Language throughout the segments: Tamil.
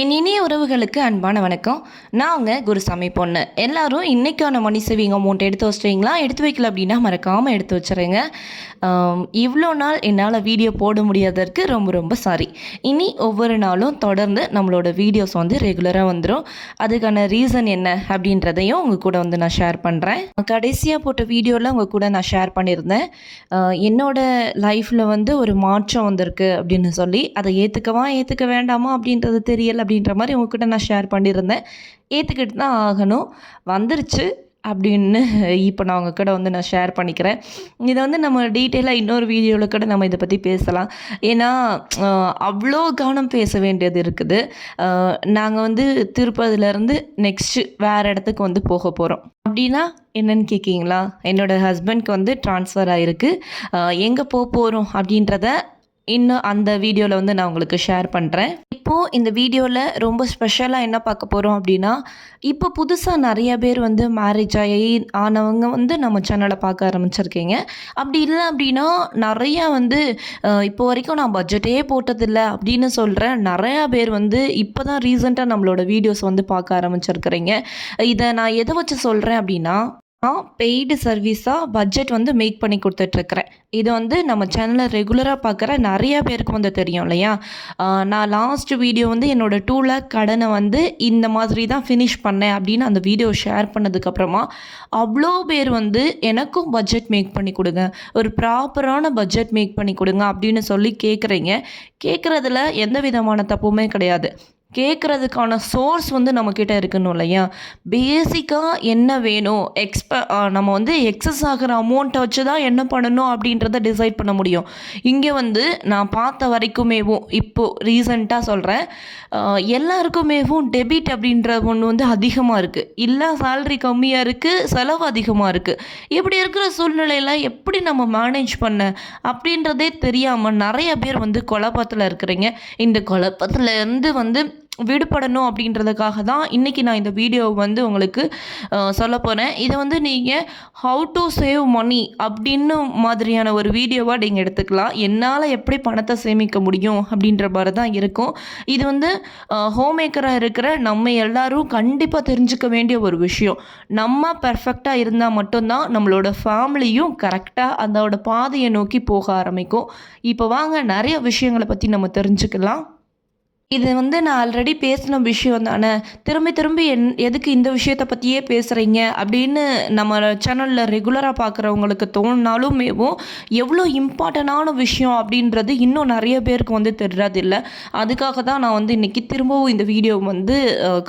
என் இனிய உறவுகளுக்கு அன்பான வணக்கம். நான் உங்கள் குருசாமி பொண்ணு. எல்லாரும் இன்றைக்கான மணி சேவிங் அமௌண்ட் எடுத்து வச்சிட்டீங்களா? எடுத்து வைக்கல அப்படின்னா மறக்காமல் எடுத்து வச்சுருங்க. இவ்வளோ நாள் என்னால் வீடியோ போட முடியாததற்கு ரொம்ப ரொம்ப சாரி இனி ஒவ்வொரு நாளும் தொடர்ந்து நம்மளோட வீடியோஸ் வந்து ரெகுலராக வந்துடும் அதுக்கான ரீசன் என்ன அப்படின்றதையும் உங்கள் கூட வந்து நான் ஷேர் பண்ணுறேன் கடைசியாக போட்ட வீடியோவில் உங்கள் கூட நான் ஷேர் பண்ணியிருந்தேன். என்னோட லைஃப்பில் வந்து ஒரு மாற்றம் வந்திருக்கு அப்படின்னு சொல்லி. அதை ஏற்றுக்கவா ஏற்றுக்க வேண்டாமா அப்படின்றது தெரியல. அப்படின்ற மாதிரி உங்ககிட்ட நான் ஷேர் பண்ணியிருந்தேன். ஏற்றுக்கிட்டு தான் ஆகணும். வந்துருச்சு அப்படின்னு இப்போ நான் உங்ககிட்ட வந்து நான் ஷேர் பண்ணிக்கிறேன். இதை வந்து நம்ம டீட்டெயிலாக இன்னொரு வீடியோவில் கூட நம்ம இதை பற்றி பேசலாம். ஏன்னா அவ்வளோ கவனம் பேச வேண்டியது இருக்குது. நாங்கள் வந்து திருப்பதிலேருந்து நெக்ஸ்ட்டு வேறு இடத்துக்கு வந்து போக போகிறோம் அப்படின்னா என்னன்னு கேட்கிங்களா என்னோடய ஹஸ்பண்ட்க்கு வந்து ட்ரான்ஸ்ஃபர் ஆகிருக்கு எங்கே போக போகிறோம் அப்படின்றத இன்னும் அந்த வீடியோவில் வந்து நான் உங்களுக்கு ஷேர் பண்ணுறேன் இப்போது இந்த வீடியோவில் ரொம்ப ஸ்பெஷலாக என்ன பார்க்க போகிறோம் அப்படின்னா இப்போ புதுசாக நிறைய பேர் வந்து மேரேஜ் ஆகி ஆனவங்க வந்து நம்ம சேனலை பார்க்க ஆரம்பிச்சிருக்கீங்க. அப்படி இல்லை அப்படின்னா நிறையா வந்து இப்போ வரைக்கும் நான் பட்ஜெட்டே போட்டதில்லை அப்படின்னு சொல்கிறேன் நிறையா பேர் வந்து இப்போ தான் ரீசெண்டாக நம்மளோட வீடியோஸ் வந்து பார்க்க ஆரம்பிச்சிருக்கிறீங்க. இதை நான் எதை வச்சு சொல்கிறேன் அப்படின்னா நான் பெய்டு சர்வீஸாக பட்ஜெட் வந்து மேக் பண்ணி கொடுத்துட்ருக்குறேன். இது வந்து நம்ம சேனலில் ரெகுலராக பார்க்குற நிறைய பேருக்கு வந்து தெரியும் இல்லையா? நான் லாஸ்ட் வீடியோ வந்து என்னோடய டூ லேக் கடனை வந்து இந்த மாதிரி தான் ஃபினிஷ் பண்ணேன் அப்படின்னு அந்த வீடியோ ஷேர் பண்ணதுக்கப்புறமா அவ்வளோ பேர் வந்து எனக்கும் பட்ஜெட் மேக் பண்ணி கொடுங்க. ஒரு ப்ராப்பரான பட்ஜெட் மேக் பண்ணி கொடுங்க அப்படின்னு சொல்லி கேட்குறீங்க. கேட்குறதுல எந்த விதமான தப்புமே கிடையாது. கேட்குறதுக்கான சோர்ஸ் வந்து நம்மக்கிட்ட இருக்கணும் இல்லையா? பேசிக்காக என்ன வேணும்? எக்ஸ்ப நம்ம வந்து எக்ஸஸ் ஆகிற அமௌண்ட்டை வச்சு தான் என்ன பண்ணணும் அப்படின்றத டிசைட் பண்ண முடியும். இங்கே வந்து நான் பார்த்த வரைக்குமேவும் இப்போது ரீசண்டாக சொல்கிறேன் எல்லாருக்குமேவும் டெபிட் அப்படின்ற ஒன்று வந்து அதிகமாக இருக்குது இல்லை சேல்ரி கம்மியாக இருக்குது செலவு அதிகமாக இருக்குது இப்படி இருக்கிற சூழ்நிலையில் எப்படி நம்ம மேனேஜ் பண்ண அப்படின்றதே தெரியாமல் நிறைய பேர் வந்து குழப்பத்தில் இருக்கிறீங்க. இந்த குழப்பத்துலேருந்து வந்து விடுபடணும் அப்படின்றதுக்காக தான் இன்றைக்கி நான் இந்த வீடியோ வந்து உங்களுக்கு சொல்ல போகிறேன் இதை வந்து நீங்கள் ஹவு டு சேவ் மணி அப்படின்னு மாதிரியான ஒரு வீடியோவாக நீங்கள் எடுத்துக்கலாம். என்னால் எப்படி பணத்தை சேமிக்க முடியும் அப்படின்ற மாதிரி தான் இருக்கும். இது வந்து ஹோம் மேக்கராக இருக்கிற நம்ம எல்லாரும் கண்டிப்பாக தெரிஞ்சுக்க வேண்டிய ஒரு விஷயம். நம்ம பர்ஃபெக்டாக இருந்தால் மட்டும்தான் நம்மளோட ஃபேமிலியும் கரெக்டாக அதோட பாதையை நோக்கி போக ஆரம்பிக்கும். இப்போ வாங்க நிறைய விஷயங்களை பற்றி நம்ம தெரிஞ்சுக்கலாம். இது வந்து நான் ஆல்ரெடி பேசின விஷயம் தானே? திரும்பி திரும்பி என் எதுக்கு இந்த விஷயத்தை பற்றியே பேசுகிறீங்க அப்படின்னு நம்ம சேனலில் ரெகுலராக பார்க்குறவங்களுக்கு தோணுனாலுமேவும் எவ்வளோ இம்பார்ட்டண்டான விஷயம் அப்படின்றது இன்னும் நிறைய பேருக்கு வந்து தெரியாதில்ல. அதுக்காக தான் நான் வந்து இன்றைக்கி திரும்பவும் இந்த வீடியோ வந்து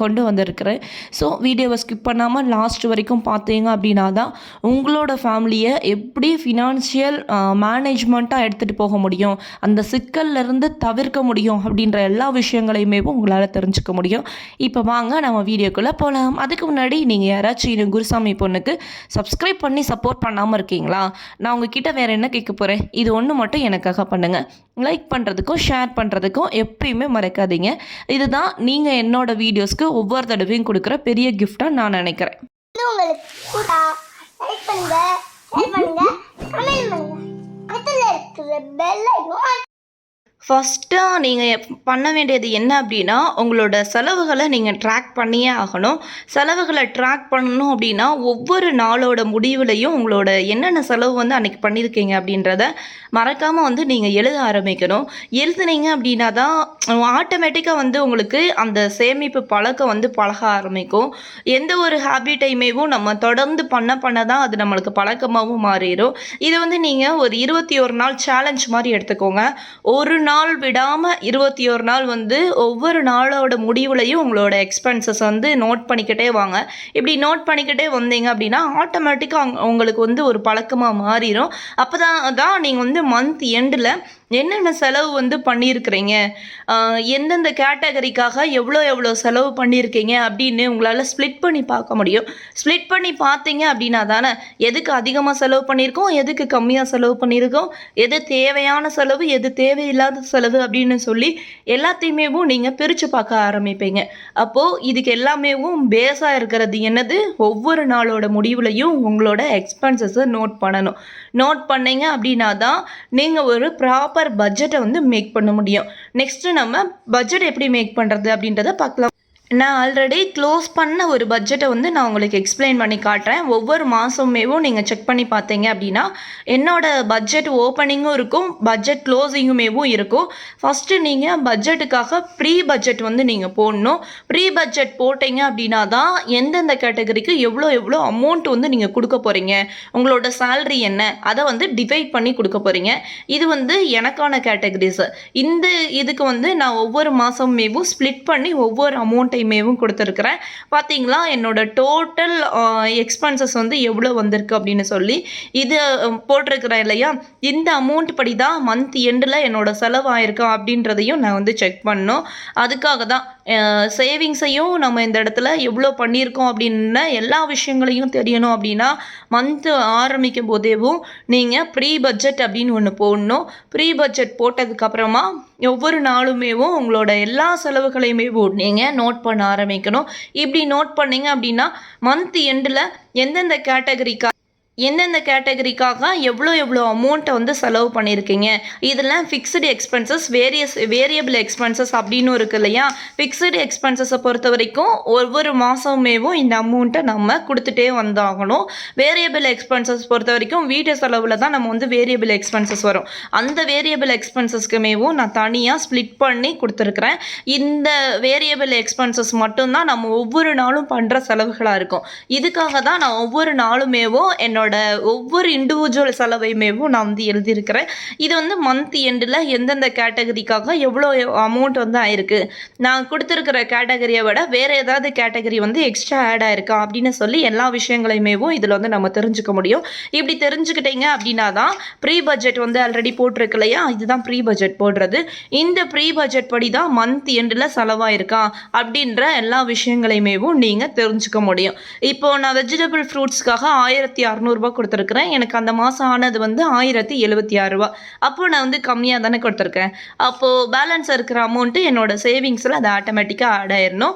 கொண்டு வந்திருக்கிறேன். ஸோ வீடியோவை ஸ்கிப் பண்ணாமல் லாஸ்ட் வரைக்கும் பார்த்தீங்க அப்படின்னா தான் உங்களோட ஃபேமிலியை எப்படி ஃபினான்ஷியல் மேனேஜ்மெண்ட்டாக எடுத்துகிட்டு போக முடியும்? அந்த சிக்கல்ல இருந்து தவிர்க்க முடியும் அப்படின்ற எல்லா விஷயம் விஷயங்களையுமேவும் உங்களால் தெரிஞ்சுக்க முடியும். இப்போ வாங்க நம்ம வீடியோக்குள்ளே போகலாம் அதுக்கு முன்னாடி நீங்கள் யாராச்சும் இது குருசாமி பொண்ணுக்கு சப்ஸ்கிரைப் பண்ணி சப்போர்ட் பண்ணாமல் இருக்கீங்களா? நான் உங்ககிட்ட வேறு என்ன கேட்க போகிறேன் இது ஒன்று மட்டும் எனக்காக பண்ணுங்கள் லைக் பண்ணுறதுக்கும் ஷேர் பண்ணுறதுக்கும் எப்பயுமே மறக்காதீங்க. இதுதான் நீங்கள் என்னோட வீடியோஸ்க்கு ஒவ்வொரு தடவையும் கொடுக்குற பெரிய கிஃப்டாக நான் நினைக்கிறேன். லைக் பண்ணுங்க ஷேர் பண்ணுங்க கமெண்ட் பண்ணுங்க. இருக்கிற பெல் ஃபஸ்ட்டாக நீங்கள் பண்ண வேண்டியது என்ன அப்படின்னா உங்களோட செலவுகளை நீங்கள் ட்ராக் பண்ணியே ஆகணும். செலவுகளை ட்ராக் பண்ணணும் அப்படின்னா ஒவ்வொரு நாளோட முடிவுலையும் உங்களோட என்னென்ன செலவு வந்து அன்றைக்கி பண்ணியிருக்கீங்க அப்படின்றத மறக்காமல் வந்து நீங்கள் எழுத ஆரம்பிக்கணும். எழுதுனீங்க அப்படின்னா தான் ஆட்டோமேட்டிக்காக வந்து உங்களுக்கு அந்த சேமிப்பு பழக்கம் வந்து பழக ஆரம்பிக்கும். எந்த ஒரு ஹேபிட்டையுமேவும் நம்ம தொடர்ந்து பண்ண பண்ண தான் அது நம்மளுக்கு பழக்கமாகவும் மாறிடும் இது வந்து நீங்கள் ஒரு இருபத்தி ஒரு நாள் சேலஞ்ச் மாதிரி எடுத்துக்கோங்க. ஒரு நாள் விடாமல் இருபத்தி ஒரு நாள் வந்து ஒவ்வொரு நாளோட முடிவுலையும் உங்களோட எக்ஸ்பென்சஸ் வந்து நோட் பண்ணிக்கிட்டே வாங்க. இப்படி நோட் பண்ணிக்கிட்டே வந்தீங்க அப்படின்னா ஆட்டோமேட்டிக்காக உங்களுக்கு வந்து ஒரு பழக்கமாக மாறிடும் அப்போ தான் தான் நீங்கள் வந்து மந்த் எண்டில் என்னென்ன செலவு வந்து பண்ணியிருக்கிறீங்க? எந்தெந்த கேட்டகரிக்காக எவ்வளோ எவ்வளோ செலவு பண்ணியிருக்கீங்க அப்படின்னு உங்களால் ஸ்ப்ளிட் பண்ணி பார்க்க முடியும். ஸ்ப்ளிட் பண்ணி பார்த்தீங்க அப்படின்னா தானே எதுக்கு அதிகமாக செலவு பண்ணியிருக்கோம் எதுக்கு கம்மியாக செலவு பண்ணியிருக்கோம் எது தேவையான செலவு எது தேவையில்லாத செலவு அப்படின்னு சொல்லி எல்லாத்தையுமேவும் நீங்கள் பிரித்து பார்க்க ஆரம்பிப்பீங்க. அப்போது இதுக்கு எல்லாமேவும் பேஸாக இருக்கிறது என்னது? ஒவ்வொரு நாளோட முடிவுலையும் உங்களோட எக்ஸ்பென்சஸை நோட் பண்ணணும். நோட் பண்ணீங்க அப்படின்னா தான் நீங்கள் ஒரு ப்ராப்பர் பட்ஜெட்டை வந்து மேக் பண்ண முடியும். நெக்ஸ்ட்டு நம்ம பட்ஜெட் எப்படி மேக் பண்ணுறது அப்படின்றத பார்க்கலாம். நான் ஆல்ரெடி க்ளோஸ் பண்ண ஒரு பட்ஜெட்டை வந்து நான் உங்களுக்கு எக்ஸ்பிளைன் பண்ணி காட்டுறேன். ஒவ்வொரு மாதமேவும் நீங்கள் செக் பண்ணி பார்த்தீங்க அப்படின்னா என்னோட பட்ஜெட் ஓப்பனிங்கும் இருக்கும் பட்ஜெட் க்ளோசிங்குமேவும் இருக்கும். ஃபஸ்ட்டு நீங்கள் பட்ஜெட்டுக்காக ப்ரீ பட்ஜெட் வந்து நீங்கள் போடணும். ப்ரீ பட்ஜெட் போட்டீங்க அப்படின்னா தான் எந்தெந்த கேட்டகரிக்கு எவ்வளோ எவ்வளோ அமௌண்ட் வந்து நீங்கள் கொடுக்க போகிறீங்க உங்களோட சேல்ரி என்ன? அதை வந்து டிவைட் பண்ணி கொடுக்க போகிறீங்க இது வந்து எனக்கான கேட்டகரிஸ் இந்த இதுக்கு வந்து நான் ஒவ்வொரு மாதமேவும் ஸ்ப்ளிட் பண்ணி ஒவ்வொரு டைமேவும் கொடுத்துருக்குறேன். பார்த்தீங்களா என்னோட டோட்டல் எக்ஸ்பென்சஸ் வந்து எவ்வளோ வந்திருக்கு அப்படின்னு சொல்லி இது போட்டிருக்கிறேன் இல்லையா? இந்த அமௌண்ட் படி தான் மந்த் எண்டில் என்னோட செலவாயிருக்கா அப்படின்றதையும் நான் வந்து செக் பண்ணோம். அதுக்காக தான் சேவிங்ஸையும் நம்ம இந்த இடத்துல எவ்வளோ பண்ணியிருக்கோம் அப்படின்ன எல்லா விஷயங்களையும் தெரியணும் அப்படின்னா மந்த்து ஆரம்பிக்கும் போதேவும் நீங்கள் ப்ரீ பட்ஜெட் அப்படின்னு ஒன்று போடணும். ப்ரீ பட்ஜெட் போட்டதுக்கப்புறமா ஒவ்வொரு நாளுமேவும் உங்களோட எல்லா செலவுகளையுமே நீங்கள் நோட் பண்ண ஆரம்பிக்கணும். இப்படி நோட் பண்ணீங்க அப்படின்னா மந்த் எண்டில் எந்தெந்த கேட்டகரிக்கா எந்தெந்த கேட்டகரிக்காக எவ்வளோ எவ்வளோ அமௌண்ட்டை வந்து செலவு பண்ணியிருக்கீங்க? இதெல்லாம் fixed expenses various variable expenses அப்படின்னு இருக்கு இல்லையா? ஃபிக்ஸ்டு எக்ஸ்பென்சஸை பொறுத்த வரைக்கும் ஒவ்வொரு மாதமேவும் இந்த அமௌண்ட்டை நம்ம கொடுத்துட்டே வந்தாகணும். வேரியபிள் எக்ஸ்பென்சஸ் பொறுத்த வரைக்கும் வீட்டு செலவில் தான் நம்ம வந்து வேரியபிள் எக்ஸ்பென்சஸ் வரும். அந்த வேரியபிள் எக்ஸ்பென்சஸ்க்குமேவும் நான் தனியாக ஸ்ப்ளிட் பண்ணி கொடுத்துருக்குறேன். இந்த வேரியபிள் எக்ஸ்பென்சஸ் மட்டும்தான் நம்ம ஒவ்வொரு நாளும் பண்ணுற செலவுகளாக இருக்கும். இதுக்காக தான் நான் ஒவ்வொரு நாளுமேவும் என்னோட ஒவ்வொரு இண்டிவிஜுவல் செலவையுமேவும் நான் வந்து எழுதியிருக்கிறேன். இது வந்து மந்த் எண்டில் எந்தெந்த கேட்டகரிக்காக எவ்வளோ அமௌண்ட் வந்து ஆயிருக்கு? நான் கொடுத்துருக்கிற கேட்டகரியை விட வேறு ஏதாவது கேட்டகரி வந்து எக்ஸ்ட்ரா ஆட் ஆயிருக்கா? அப்படின்னு சொல்லி எல்லா விஷயங்களையுமேவும் இதில் வந்து நம்ம தெரிஞ்சுக்க முடியும். இப்படி தெரிஞ்சுக்கிட்டீங்க அப்படின்னா தான் ப்ரீ பட்ஜெட் வந்து ஆல்ரெடி போட்டிருக்கு இல்லையா? இதுதான் ப்ரீ பட்ஜெட் போடுறது. இந்த ப்ரீ பட்ஜெட் படி தான் மந்த் எண்டில் செலவாயிருக்கா? அப்படின்ற எல்லா விஷயங்களையுமேவும் நீங்கள் தெரிஞ்சுக்க முடியும். இப்போ நான் வெஜிடபிள் ஃப்ரூட்ஸ்க்காக ஆயிரத்தி அறநூறுபா கொடுத்துருக்குறேன். எனக்கு அந்த மாதம் ஆனது வந்து ஆயிரத்தி எழுபத்தி ஆறுரூவா அப்போது அப்போ நான் வந்து கம்மியாக தானே கொடுத்துருக்கேன். அப்போது பேலன்ஸ் இருக்கிற அமௌண்ட்டு என்னோட சேவிங்ஸில் அது ஆட்டோமேட்டிக்காக ஆட் ஆயிடணும்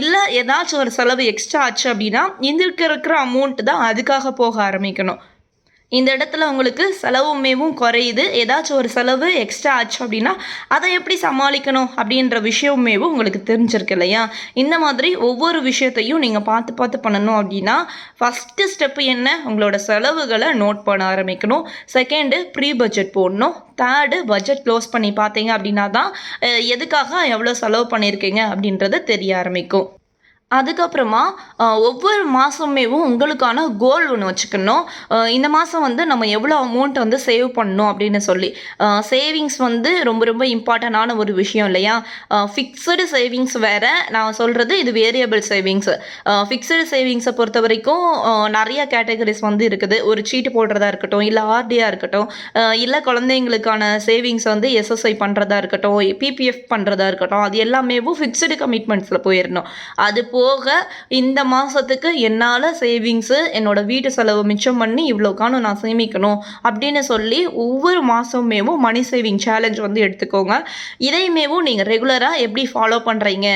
இல்லை ஏதாச்சும் ஒரு செலவு எக்ஸ்ட்ரா ஆச்சு அப்படின்னா இந்த இருக்கிற அமௌண்ட்டு தான் அதுக்காக போக ஆரம்பிக்கணும். இந்த இடத்துல உங்களுக்கு செலவுமேவும் குறையுது. ஏதாச்சும் ஒரு செலவு எக்ஸ்ட்ரா ஆச்சு அப்படின்னா அதை எப்படி சமாளிக்கணும் அப்படின்ற விஷயமேவும் உங்களுக்கு தெரிஞ்சிருக்கு இல்லையா? இந்த மாதிரி ஒவ்வொரு விஷயத்தையும் நீங்கள் பார்த்து பார்த்து பண்ணணும் அப்படின்னா ஃபஸ்ட்டு ஸ்டெப்பு என்ன? உங்களோட செலவுகளை நோட் பண்ண ஆரம்பிக்கணும். செகண்டு ப்ரீ பட்ஜெட் போடணும். தேர்டு பட்ஜெட் க்ளோஸ் பண்ணி பார்த்தீங்க அப்படின்னா தான் எதுக்காக எவ்வளோ செலவு பண்ணியிருக்கீங்க அப்படின்றது தெரிய ஆரம்பிக்கும். அதுக்கப்புறமா ஒவ்வொரு மாதமேவும் உங்களுக்கான கோல் ஒன்று வச்சுக்கணும். இந்த மாதம் வந்து நம்ம எவ்வளோ அமௌண்ட் வந்து சேவ் பண்ணணும் அப்படின்னு சொல்லி. சேவிங்ஸ் வந்து ரொம்ப ரொம்ப இம்பார்ட்டண்டான ஒரு விஷயம் இல்லையா? ஃபிக்ஸடு சேவிங்ஸ் வேறு நான் சொல்கிறது இது வேரியபிள் சேவிங்ஸ் ஃபிக்ஸடு சேவிங்ஸை பொறுத்த வரைக்கும் நிறைய கேட்டகரிஸ் வந்து இருக்குது. ஒரு சீட்டு போடுறதா இருக்கட்டும் இல்லை ஆர்டியாக இருக்கட்டும் இல்லை குழந்தைங்களுக்கான சேவிங்ஸ் வந்து எஸ்எஸ்ஐ பண்ணுறதா இருக்கட்டும் பிபிஎஃப் பண்ணுறதா இருக்கட்டும் அது எல்லாமேவும் ஃபிக்ஸடு கமிட்மெண்ட்ஸில் போயிடணும் அது போக இந்த மாதத்துக்கு என்னால் சேவிங்ஸு என்னோட வீட்டு செலவு மிச்சம் பண்ணி இவ்வளோக்கான நான் சேமிக்கணும் அப்படின்னு சொல்லி ஒவ்வொரு மாதமேவும் மணி சேவிங் சேலஞ்ச் வந்து எடுத்துக்கோங்க. இதையுமேவும் நீங்கள் ரெகுலராக எப்படி ஃபாலோ பண்ணுறீங்க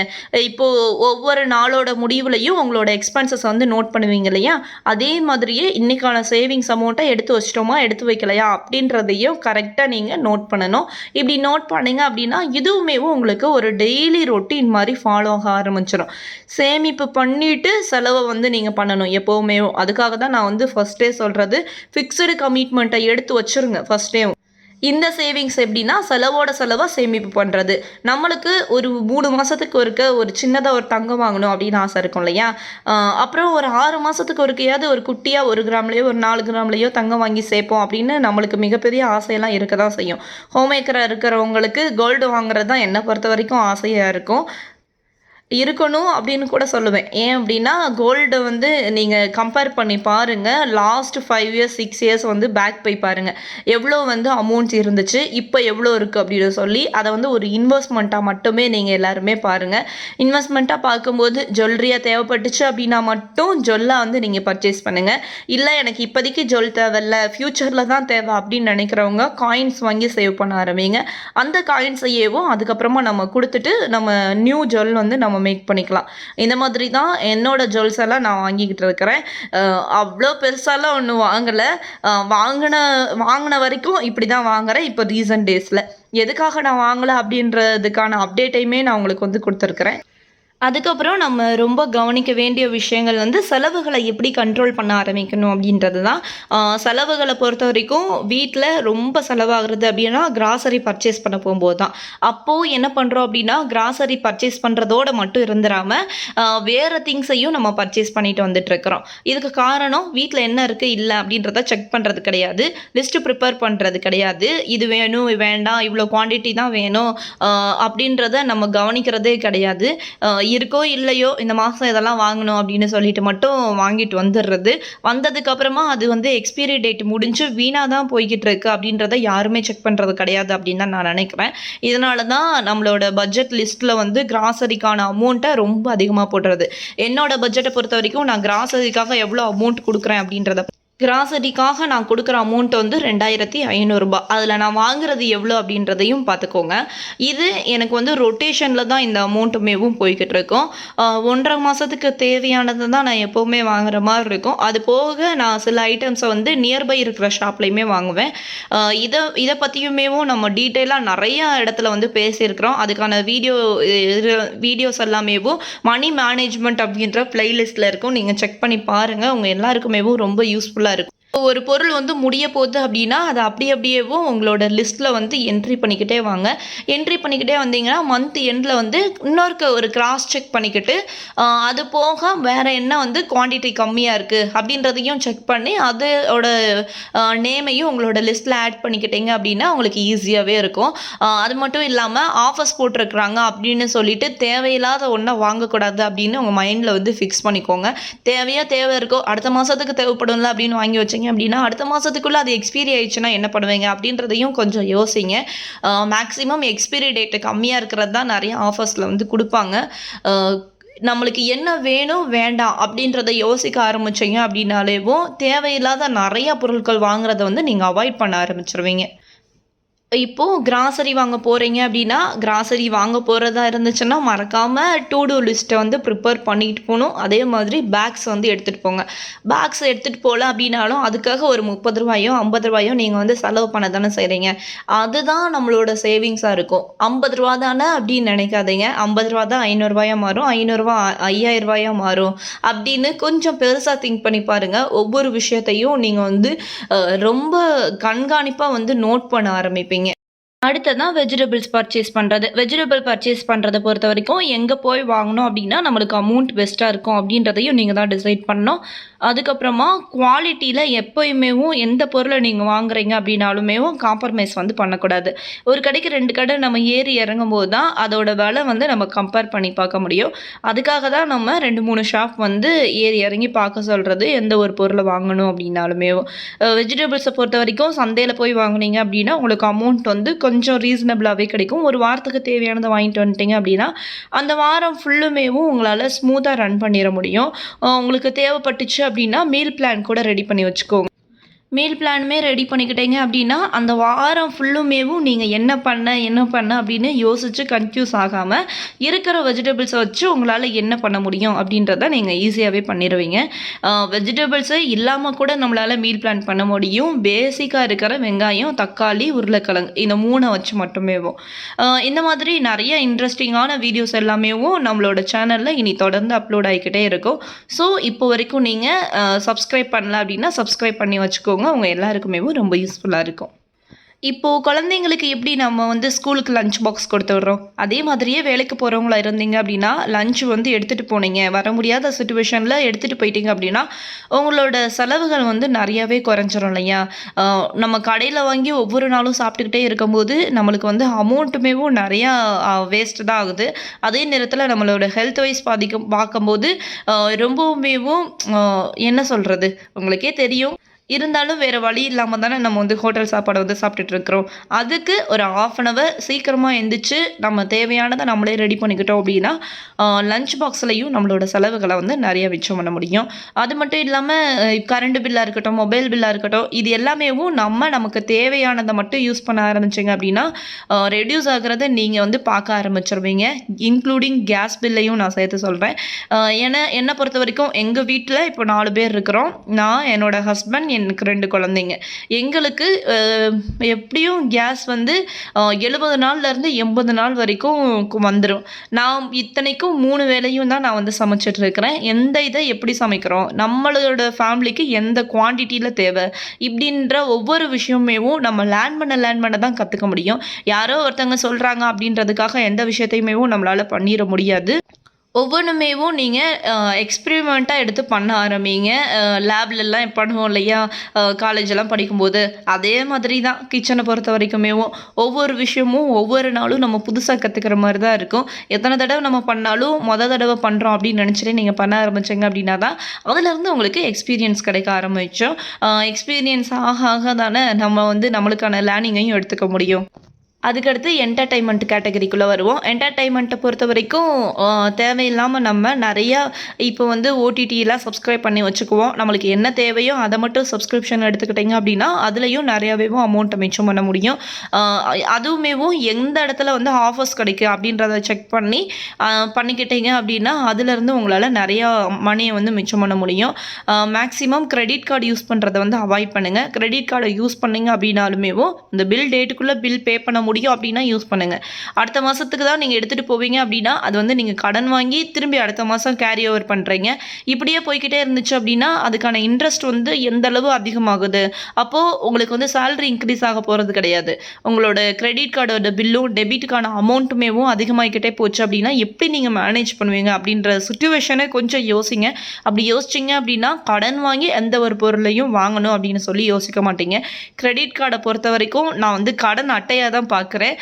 இப்போது ஒவ்வொரு நாளோட முடிவுலையும் உங்களோட எக்ஸ்பென்சஸ் வந்து நோட் பண்ணுவீங்க இல்லையா? அதே மாதிரியே இன்றைக்கான சேவிங்ஸ் அமௌண்ட்டை எடுத்து வச்சிட்டோமா? எடுத்து வைக்கலையா? அப்படின்றதையும் கரெக்டாக நீங்கள் நோட் பண்ணணும். இப்படி நோட் பண்ணீங்க அப்படின்னா இதுவுமேவும் உங்களுக்கு ஒரு டெய்லி ரொட்டீன் மாதிரி ஃபாலோ ஆக ஆரம்பிச்சிடும் சேமிப்பு பண்ணிட்டு செலவை வந்து நீங்கள் பண்ணணும். எப்போவுமே. அதுக்காக தான் நான் வந்து ஃபஸ்ட்டே சொல்கிறது ஃபிக்ஸ்டு கமிட்மெண்ட்டை எடுத்து வச்சுருங்க ஃபஸ்ட்டேவும் இந்த சேவிங்ஸ் எப்படின்னா செலவோட செலவாக சேமிப்பு பண்ணுறது நம்மளுக்கு ஒரு மூணு மாதத்துக்கு ஒருக்க ஒரு சின்னதாக ஒரு தங்கம் வாங்கணும் அப்படின்னு ஆசை இருக்கும் இல்லையா? அப்புறம் ஒரு ஆறு மாதத்துக்கு ஒருக்கையாவது ஒரு குட்டியாக ஒரு கிராம்லேயோ ஒரு நாலு கிராம்லேயோ தங்கம் வாங்கி சேர்ப்போம் அப்படின்னு நம்மளுக்கு மிகப்பெரிய ஆசையெல்லாம் இருக்க தான் செய்யும். ஹோம்மேக்கராக இருக்கிறவங்களுக்கு கோல்டு வாங்குறது தான் என்னை பொறுத்த வரைக்கும் ஆசையாக இருக்கும். இருக்கணும் அப்படின்னு கூட சொல்லுவேன். ஏன் அப்படின்னா கோல்டு வந்து நீங்கள் கம்பேர் பண்ணி பாருங்கள் last five years six years வந்து பேக் போய் பாருங்கள் எவ்வளோ வந்து அமௌண்ட் இருந்துச்சு இப்போ எவ்வளோ இருக்குது அப்படின்னு சொல்லி அதை வந்து ஒரு இன்வெஸ்ட்மெண்ட்டாக மட்டுமே நீங்கள் எல்லாருமே பாருங்கள் இன்வெஸ்ட்மெண்ட்டாக பார்க்கும்போது ஜுவல்லரியாக தேவைப்பட்டுச்சு அப்படின்னா மட்டும் ஜுவல்லாக வந்து நீங்கள் பர்ச்சேஸ் பண்ணுங்கள் இல்லை எனக்கு இப்போதைக்கு ஜுவல் தேவையில்ல ஃப்யூச்சரில் தான் தேவை அப்படின்னு நினைக்கிறவங்க காயின்ஸ் வாங்கி சேவ் பண்ண ஆரம்பிங்க. அந்த காயின்ஸையேவும் அதுக்கப்புறமா நம்ம கொடுத்துட்டு நம்ம நியூ ஜொல் வந்து நம்ம மேக் பண்ணிக்கலாம். இந்த மாதிரி தான் என்னோட ஜுவல்ஸ் எல்லாம் நான் வாங்கிக்கிட்டு இருக்கிறேன். அவ்வளோ பெருசாலாம் ஒன்றும் வாங்கலை. வாங்கின வாங்கின வரைக்கும் இப்படி தான் வாங்குறேன் இப்போ ரீசன்ட் டேஸில் எதுக்காக நான் வாங்கலை அப்படின்றதுக்கான அப்டேட்டையுமே நான் உங்களுக்கு வந்து கொடுத்துருக்குறேன். அதுக்கப்புறம் நம்ம ரொம்ப கவனிக்க வேண்டிய விஷயங்கள் வந்து செலவுகளை எப்படி கண்ட்ரோல் பண்ண ஆரம்பிக்கணும் அப்படின்றது தான் செலவுகளை பொறுத்த வரைக்கும் வீட்டில் ரொம்ப செலவாகிறது அப்படின்னா கிராசரி பர்ச்சேஸ் பண்ண போகும்போது தான் அப்போது என்ன பண்ணுறோம் அப்படின்னா கிராசரி பர்ச்சேஸ் பண்ணுறதோட மட்டும் இருந்துடாமல் வேறு திங்ஸையும் நம்ம பர்ச்சேஸ் பண்ணிட்டு வந்துட்டுருக்குறோம் இதுக்கு காரணம் வீட்டில் என்ன இருக்குது இல்லை அப்படின்றத செக் பண்ணுறது கிடையாது. லிஸ்ட்டு ப்ரிப்பேர் பண்ணுறது கிடையாது. இது வேணும் வேண்டாம் இவ்வளோ குவாண்டிட்டி தான் வேணும் அப்படின்றத நம்ம கவனிக்கிறதே கிடையாது. இருக்கோ இல்லையோ இந்த மாதம் இதெல்லாம் வாங்கணும் அப்படின்னு சொல்லிட்டு மட்டும் வாங்கிட்டு வந்துடுறது. வந்ததுக்கப்புறமா அது வந்து எக்ஸ்பீரி டேட் முடிஞ்சு வீணாக தான் போய்கிட்டு இருக்கு அப்படின்றத யாருமே செக் பண்ணுறது கிடையாது அப்படின்னு தான் நான் நினைக்கிறேன். இதனால தான் நம்மளோட பட்ஜெட் லிஸ்ட்டில் வந்து கிராசரிக்கான அமௌண்ட்டை ரொம்ப அதிகமாக போடுறது. என்னோட பட்ஜெட்டை பொறுத்த வரைக்கும் நான் கிராசரிக்காக எவ்வளோ அமௌண்ட் கொடுக்குறேன் அப்படின்றத கிராசரிக்காக நான் கொடுக்குற அமௌண்ட் வந்து ரெண்டாயிரத்தி ஐநூறுரூபா அதில் நான் வாங்குறது எவ்வளோ அப்படின்றதையும் பார்த்துக்கோங்க. இது எனக்கு வந்து ரொட்டேஷனில் தான் இந்த அமௌண்ட்டுமேவும் போய்கிட்டு இருக்கும். ஒன்றரை மாதத்துக்கு தேவையானது தான் நான் எப்போவுமே வாங்குற மாதிரி இருக்கும். அது போக நான் சில ஐட்டம்ஸை வந்து நியர்பை இருக்கிற ஷாப்லேயுமே வாங்குவேன். இதை இதை பற்றியுமேவும் நம்ம டீட்டெயிலாக நிறைய இடத்துல வந்து பேசியிருக்கிறோம். அதுக்கான வீடியோ வீடியோஸ் எல்லாமேவும் மணி மேனேஜ்மெண்ட் அப்படின்ற பிளேலிஸ்ட்டில் இருக்கும். நீங்கள் செக் பண்ணி பாருங்கள் உங்கள் எல்லாருக்குமேவும் ரொம்ப யூஸ்ஃபுல்லாக ஒரு பொருள் வந்து முடிய போகுது அப்படின்னா அதை அப்படி அப்படியேவும் உங்களோட லிஸ்ட்டில் வந்து என்ட்ரி பண்ணிக்கிட்டே வாங்க. என்ட்ரி பண்ணிக்கிட்டே வந்தீங்கன்னா மந்த் எண்டில் வந்து இன்னொரு ஒரு கிராஸ் செக் பண்ணிக்கிட்டு அது போக வேறு என்ன வந்து குவான்டிட்டி கம்மியாக இருக்குது அப்படின்றதையும் செக் பண்ணி அதோட நேமையும் உங்களோட லிஸ்ட்டில் ஆட் பண்ணிக்கிட்டீங்க அப்படின்னா உங்களுக்கு ஈஸியாகவே இருக்கும். அது மட்டும் இல்லாமல் ஆஃபர்ஸ் போட்டிருக்கிறாங்க அப்படின்னு சொல்லிட்டு தேவையில்லாத ஒன்றை வாங்கக்கூடாது அப்படின்னு உங்கள் மைண்டில் வந்து ஃபிக்ஸ் பண்ணிக்கோங்க. தேவையாக தேவை இருக்கோ அடுத்த மாதத்துக்கு தேவைப்படும்ல அப்படின்னு வாங்கி வச்சீங்க அப்படின்னா அடுத்த மாதத்துக்குள்ளே அது எக்ஸ்பீரி ஆயிடுச்சுன்னா என்ன பண்ணுவீங்க? அப்படின்றதையும் கொஞ்சம் யோசிங்க. மேக்ஸிமம் எக்ஸ்பீரி டேட்டு கம்மியாக இருக்கிறது தான் நிறைய ஆஃபர்ஸில் வந்து கொடுப்பாங்க. நம்மளுக்கு என்ன வேணும்? வேண்டாம். அப்படின்றத யோசிக்க ஆரம்பித்தீங்க அப்படின்னாலேவும் தேவையில்லாத நிறைய பொருட்கள் வாங்குறத வந்து நீங்கள் அவாய்ட் பண்ண ஆரம்பிச்சிருவீங்க. இப்போது கிராசரி வாங்க போகிறீங்க அப்படின்னா கிராசரி வாங்க போகிறதா இருந்துச்சுன்னா மறக்காமல் டூ டூ லிஸ்ட்டை வந்து ப்ரிப்பேர் பண்ணிட்டு போகணும். அதே மாதிரி பேக்ஸ் வந்து எடுத்துகிட்டு போங்க. பேக்ஸ் எடுத்துகிட்டு போகல அப்படின்னாலும் அதுக்காக ஒரு முப்பது ரூபாயோ ஐம்பது ரூபாயோ நீங்கள் வந்து செலவு பண்ண தானே செய்கிறீங்க அதுதான் நம்மளோட சேவிங்ஸாக இருக்கும். ஐம்பது ரூபா தானே அப்படின்னு நினைக்காதீங்க. ஐம்பது ரூபா தான் ஐநூறுரூவாயா மாறும். ஐநூறுரூவா ஐயாயிரம் மாறும். அப்படின்னு கொஞ்சம் பெருசாக திங்க் பண்ணி பாருங்கள் ஒவ்வொரு விஷயத்தையும் நீங்கள் வந்து ரொம்ப கண்காணிப்பாக வந்து நோட் பண்ண ஆரம்பிப்பீங்க. அடுத்ததான் வெஜிடபிள்ஸ் பர்ச்சேஸ் பண்ணுறது வெஜிடபிள் பர்ச்சேஸ் பண்ணுறதை பொறுத்த வரைக்கும் எங்கே போய் வாங்கணும் அப்படின்னா நம்மளுக்கு அமௌண்ட் பெஸ்ட்டாக இருக்கும் அப்படின்றதையும் நீங்கள் தான் டிசைட் பண்ணணும். அதுக்கப்புறமா குவாலிட்டியில் எப்போயுமேவும் எந்த பொருளை நீங்கள் வாங்குறீங்க அப்படின்னாலுமேவும் காம்ப்ரமைஸ் வந்து பண்ணக்கூடாது. ஒரு கடைக்கு ரெண்டு கடை நம்ம ஏறி இறங்கும் போது தான் அதோட விலை வந்து நம்ம கம்பேர் பண்ணி பார்க்க முடியும். அதுக்காக தான் நம்ம ரெண்டு மூணு ஷாப் வந்து ஏறி இறங்கி பார்க்க சொல்கிறது எந்த ஒரு பொருளை வாங்கணும் அப்படின்னாலுமேவும். வெஜிடபிள்ஸை பொறுத்த வரைக்கும் சந்தையில் போய் வாங்குனீங்க அப்படின்னா உங்களுக்கு அமௌண்ட் வந்து கொஞ்சம் ரீசனபிளாகவே கிடைக்கும். ஒரு வாரத்துக்கு தேவையானதை வாங்கிட்டு வந்துட்டீங்க அப்படின்னா அந்த வாரம் ஃபுல்லுமேவும் உங்களால் ஸ்மூத்தாக ரன் பண்ணிட முடியும். உங்களுக்கு தேவைப்பட்டுச்சு அப்படின்னா மீல் பிளான் கூட ரெடி பண்ணி வச்சுக்கோங்க. மீல் பிளானுமே ரெடி பண்ணிக்கிட்டீங்க அப்படின்னா அந்த வாரம் ஃபுல்லுமேவும் நீங்கள் என்ன பண்ண என்ன பண்ண அப்படின்னு யோசித்து கன்ஃபியூஸ் ஆகாமல் இருக்கிற வெஜிடபிள்ஸை வச்சு உங்களால் என்ன பண்ண முடியும் அப்படின்றத நீங்கள் ஈஸியாகவே பண்ணிடுவீங்க வெஜிடபிள்ஸு இல்லாமல் கூட நம்மளால் மீல் பிளான் பண்ண முடியும். பேசிக்காக இருக்கிற வெங்காயம் தக்காளி உருளைக்கிழங்கு இந்த மூணை வச்சு மட்டுமேவும் இந்த மாதிரி நிறைய இன்ட்ரெஸ்டிங்கான வீடியோஸ் எல்லாமேவும் நம்மளோட சேனலில் இனி தொடர்ந்து அப்லோட் ஆகிக்கிட்டே இருக்கும். ஸோ இப்போ வரைக்கும் நீங்கள் சப்ஸ்கிரைப் பண்ணல அப்படின்னா சப்ஸ்கிரைப் பண்ணி வச்சுக்கோங்க. அவங்க எல்லாருக்குமே ரொம்ப யூஸ்ஃபுல்லாக இருக்கும். இப்போது குழந்தைங்களுக்கு எப்படி நம்ம வந்து ஸ்கூலுக்கு லஞ்ச் பாக்ஸ் கொடுத்து விட்றோம்? அதே மாதிரியே வேலைக்கு போகிறவங்களா இருந்தீங்க அப்படின்னா லஞ்ச் வந்து எடுத்துகிட்டு போனீங்க. வர முடியாத சுச்சுவேஷனில் எடுத்துகிட்டு போயிட்டீங்க அப்படின்னா உங்களோட செலவுகள் வந்து நிறையாவே குறைஞ்சிரும் இல்லையா? நம்ம கடையில் வாங்கி ஒவ்வொரு நாளும் சாப்பிட்டுக்கிட்டே இருக்கும்போது நம்மளுக்கு வந்து அமௌண்ட்டுமேவும் நிறையா வேஸ்ட் தான் ஆகுது. அதே நேரத்தில் நம்மளோட ஹெல்த் வைஸ் பாதிக்கும் பார்க்கும்போது ரொம்பவுமேவும் என்ன சொல்கிறது உங்களுக்கே தெரியும். இருந்தாலும் வேறு வழி இல்லாமல் தானே நம்ம வந்து ஹோட்டல் சாப்பாடை வந்து சாப்பிட்டுட்டு இருக்கிறோம். அதுக்கு ஒரு ஆஃப் அன் ஹவர் சீக்கிரமாக எந்திரிச்சு நம்ம தேவையானதை நம்மளே ரெடி பண்ணிக்கிட்டோம் அப்படின்னா லஞ்ச் பாக்ஸ்லையும் நம்மளோட செலவுகளை வந்து நிறைய மிச்சம் பண்ண முடியும். அது மட்டும் இல்லாமல் கரண்ட் பில்லாக இருக்கட்டும் மொபைல் பில்லாக இருக்கட்டும் இது எல்லாமேவும் நம்ம நமக்கு தேவையானதை மட்டும் யூஸ் பண்ண ஆரம்பிச்சிங்க அப்படின்னா ரெடியூஸ் ஆகிறத நீங்கள் வந்து பார்க்க ஆரம்பிச்சிருவீங்க. இன்க்ளூடிங் கேஸ் பில்லையும் நான் சேர்த்து சொல்கிறேன் ஏன்னா என்னை பொறுத்த வரைக்கும் எங்கள் வீட்டில் இப்போ நாலு பேர் இருக்கிறோம். நான் என்னோட ஹஸ்பண்ட் எனக்கு ரெண்டு குழந்தைங்க. எங்களுக்கு எப்படியும் கேஸ் வந்து எழுபது நாள்லேருந்து எண்பது நாள் வரைக்கும் வந்துடும் நான் இத்தனைக்கும் மூணு வேலையும் தான் நான் வந்து சமைச்சிட்டு இருக்கிறேன். எந்த இதை எப்படி சமைக்கிறோம்? நம்மளோட ஃபேமிலிக்கு எந்த குவான்டிட்டியில் தேவை? இப்படின்ற ஒவ்வொரு விஷயமேவும் நம்ம லேர்ன் பண்ண லேர்ன் பண்ண தான் கற்றுக்க முடியும். யாரோ ஒருத்தவங்க சொல்கிறாங்க அப்படின்றதுக்காக எந்த விஷயத்தையுமேவும் நம்மளால் பண்ணிட முடியாது. ஒவ்வொன்றுமேவும் நீங்கள் எக்ஸ்பிரிமெண்ட்டாக எடுத்து பண்ண ஆரம்பிங்க. லேப்லலாம் பண்ணுவோம் இல்லையா? காலேஜெல்லாம் படிக்கும்போது அதே மாதிரி தான் கிச்சனை பொறுத்த வரைக்குமேவும். ஒவ்வொரு விஷயமும் ஒவ்வொரு நாளும் நம்ம புதுசாக கற்றுக்கிற மாதிரி தான் இருக்கும். எத்தனை தடவை நம்ம பண்ணாலும் மொதல் தடவை பண்ணுறோம் அப்படின்னு நினச்சிட்டு நீங்கள் பண்ண ஆரம்பிச்சிங்க அப்படின்னா தான் அதுலேருந்து உங்களுக்கு எக்ஸ்பீரியன்ஸ் கிடைக்க ஆரம்பித்தோம் எக்ஸ்பீரியன்ஸ் ஆக ஆக தானே நம்ம வந்து நம்மளுக்கான லேர்னிங்கையும் எடுத்துக்க முடியும். அதுக்கடுத்து என்டர்டைன்மெண்ட் கேட்டகரிக்குள்ளே வருவோம். என்டர்டைன்மெண்ட்டை பொறுத்த வரைக்கும் தேவையில்லாமல் நம்ம நிறையா இப்போ வந்து ஓடிடியெலாம் சப்ஸ்கிரைப் பண்ணி வச்சுக்குவோம். நம்மளுக்கு என்ன தேவையோ அதை மட்டும் சப்ஸ்கிரிப்ஷன் எடுத்துக்கிட்டிங்க அப்படின்னா அதுலேயும் நிறையாவேவும் அமௌண்ட்டை மிச்சம் பண்ண முடியும். அதுவுமேவும் எந்த இடத்துல வந்து ஆஃபர்ஸ் கிடைக்கும் அப்படின்றத செக் பண்ணி பண்ணிக்கிட்டீங்க அப்படின்னா அதுலேருந்து உங்களால் நிறையா மணியை வந்து மிச்சம் பண்ண முடியும். மேக்ஸிமம் கிரெடிட் கார்டு யூஸ் பண்ணுறதை வந்து அவாய்ட் பண்ணுங்கள் கிரெடிட் கார்டை யூஸ் பண்ணிங்க அப்படின்னாலுமேவும் இந்த பில் டேட்டுக்குள்ளே பில் பே பண்ண முடியும். முடியும் அப்படின்னா யூஸ் பண்ணுங்கள் அடுத்த மாதத்துக்கு தான் நீங்கள் எடுத்துகிட்டு போவீங்க அப்படின்னா அது வந்து நீங்கள் கடன் வாங்கி திரும்பி அடுத்த மாதம் கேரி ஓவர் பண்ணுறீங்க இப்படியே போய்க்கிட்டே இருந்துச்சு அப்படின்னா அதுக்கான இன்ட்ரெஸ்ட் வந்து எந்த அளவு அதிகமாகுது? அப்போது உங்களுக்கு வந்து சேலரி இன்க்ரீஸ் ஆக போகிறது கிடையாது. உங்களோட கிரெடிட் கார்டோட பில்லும் டெபிட்டுக்கான அமௌண்ட்டுமேவும் அதிகமாகிக்கிட்டே போச்சு அப்படின்னா எப்படி நீங்கள் மேனேஜ் பண்ணுவீங்க அப்படின்ற சுச்சுவேஷனை கொஞ்சம் யோசிங்க. அப்படி யோசிச்சிங்க அப்படின்னா கடன் வாங்கி எந்த ஒரு பொருளையும் வாங்கணும் அப்படின்னு சொல்லி யோசிக்க மாட்டீங்க. கிரெடிட் கார்டை பொறுத்த வரைக்கும் நான் வந்து கடன் அட்டையாக தான் பார்க்குறேன் பார்க்குறேன்.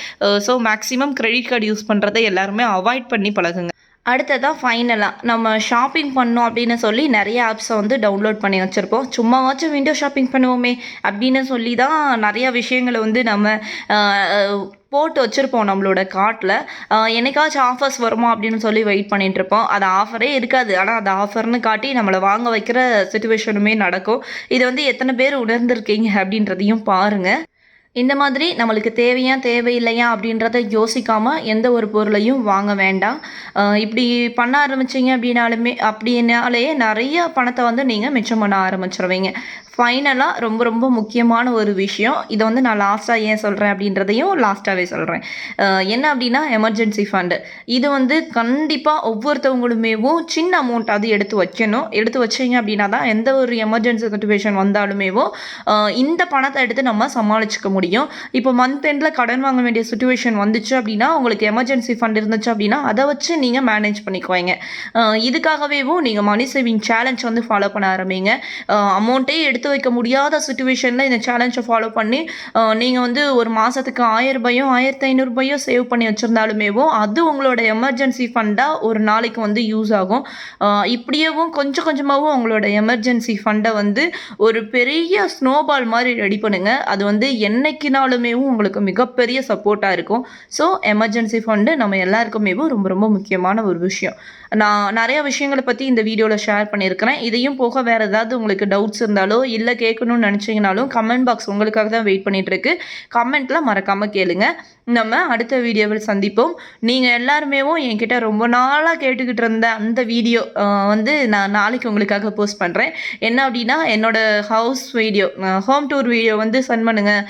So maximum credit card use பண்ணுறதை எல்லாருமே அவாய்ட் பண்ணி பழகுங்க. அடுத்ததாக ஃபைனலாக நம்ம ஷாப்பிங் பண்ணோம் அப்படின்னு சொல்லி நிறைய ஆப்ஸை வந்து டவுன்லோட் பண்ணி வச்சுருப்போம் சும்மாவாச்சும் விண்டோ ஷாப்பிங் பண்ணுவோமே அப்படின்னு சொல்லி தான் நிறையா விஷயங்களை வந்து நம்ம போட்டு வச்சுருப்போம் நம்மளோட கார்ட்டில் என்னைக்காச்சும் ஆஃபர்ஸ் வருமா அப்படின்னு சொல்லி வெயிட் பண்ணிகிட்ருப்போம் அது ஆஃபரே இருக்காது. ஆனால் அது ஆஃபர்னு காட்டி நம்மளை வாங்க வைக்கிற சுச்சுவேஷனுமே நடக்கும். இது வந்து எத்தனை பேர் உணர்ந்திருக்கீங்க அப்படின்றதையும் பாருங்கள் இந்த மாதிரி நம்மளுக்கு தேவையா தேவையில்லையா அப்படின்றத யோசிக்காமல் எந்த ஒரு பொருளையும் வாங்க வேண்டாம். இப்படி பண்ண ஆரம்பிச்சிங்க அப்படின்னாலுமே அப்படின்னாலே நிறைய பணத்தை வந்து நீங்கள் மிச்சம் பண்ண ஆரம்பிச்சிருவீங்க. ஃபைனலாக ரொம்ப ரொம்ப முக்கியமான ஒரு விஷயம். இதை வந்து நான் லாஸ்ட்டாக ஏன் சொல்கிறேன் அப்படின்றதையும் லாஸ்ட்டாகவே சொல்கிறேன் என்ன அப்படின்னா எமர்ஜென்சி ஃபண்டு இது வந்து கண்டிப்பாக ஒவ்வொருத்தவங்களுமேவும் சின்ன அமௌண்ட் அது எடுத்து வைக்கணும். எடுத்து வச்சிங்க அப்படின்னா தான் எந்த ஒரு எமர்ஜென்சி சுச்சுவேஷன் வந்தாலுமேவும் இந்த பணத்தை எடுத்து நம்ம சமாளிச்சுக்க முடியும். இப்போ மந்த் எண்டில் கடன் வாங்க வேண்டிய சுச்சுவேஷன் வந்துச்சு அப்படின்னா உங்களுக்கு எமர்ஜென்சி ஃபண்ட் இருந்துச்சு அப்படின்னா அதை வச்சு நீங்கள் மேனேஜ் பண்ணிக்குவாங்க. இதுக்காகவேவும் நீங்கள் மணி சேவிங் சேலஞ்ச் வந்து ஃபாலோ பண்ண ஆரம்பிங்க. அமௌண்ட்டே எடுத்து வைக்க முடியாத சுச்சுவேஷனில் இந்த சேலஞ்சை ஃபாலோ பண்ணி நீங்கள் வந்து ஒரு மாதத்துக்கு ஆயிரம் ரூபாயோ ஆயிரத்தி ஐநூறுபாயோ சேவ் பண்ணி வச்சுருந்தாலுமேவோ அது உங்களோட எமர்ஜென்சி ஃபண்டாக ஒரு நாளைக்கு வந்து யூஸ் ஆகும். இப்படியவும் இப்படியேவும் கொஞ்சம் கொஞ்சமாகவும் உங்களோட எமர்ஜென்சி ஃபண்டை வந்து ஒரு பெரிய ஸ்னோபால் மாதிரி ரெடி பண்ணுங்கள் அது வந்து என்னைக்குனாலுமேவும் உங்களுக்கு மிகப்பெரிய சப்போர்ட்டாக இருக்கும். ஸோ எமர்ஜென்சி ஃபண்டு நம்ம எல்லாருக்குமேவும் ரொம்ப ரொம்ப முக்கியமான ஒரு விஷயம். நான் நிறைய விஷயங்களை பற்றி இந்த வீடியோவில் ஷேர் பண்ணியிருக்கிறேன். இதையும் போக வேறு ஏதாவது உங்களுக்கு டவுட்ஸ் இருந்தாலோ இல்லை கேட்கணும்னு நினச்சிங்கனாலும் கமெண்ட் பாக்ஸ் உங்களுக்காக தான் வெயிட் பண்ணிகிட்ருக்கு கமெண்ட்டில் மறக்காமல் கேளுங்கள் நம்ம அடுத்த வீடியோவில் சந்திப்போம். நீங்கள் எல்லாருமேவும் என்கிட்ட ரொம்ப நாளாக கேட்டுக்கிட்டு இருந்த அந்த வீடியோ வந்து நான் நாளைக்கு உங்களுக்காக போஸ்ட் பண்ணுறேன் என்ன அப்படின்னா என்னோடய house video home tour video வந்து சென்ட் பண்ணுங்கள்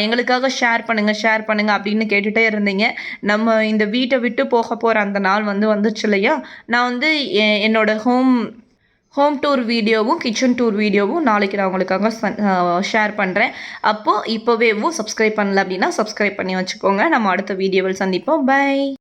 எங்களுக்காக ஷேர் பண்ணுங்கள் ஷேர் பண்ணுங்கள் அப்படின்னு கேட்டுகிட்டே இருந்தீங்க. நம்ம இந்த வீட்டை விட்டு போக போகிற அந்த நாள் வந்து வந்துச்சு இல்லையா? நான் வந்து எ- என்னோட ஹோம் ஹோம் டூர் வீடியோவும் கிச்சன் டூர் வீடியோவும் நாளைக்கு நான் உங்களுக்காக ஷேர் பண்ணுறேன் அப்போது இப்போவேவும் சப்ஸ்கிரைப் பண்ணல அப்படின்னா சப்ஸ்கிரைப் பண்ணி வச்சுக்கோங்க. நம்ம அடுத்த வீடியோவில் சந்திப்போம். பை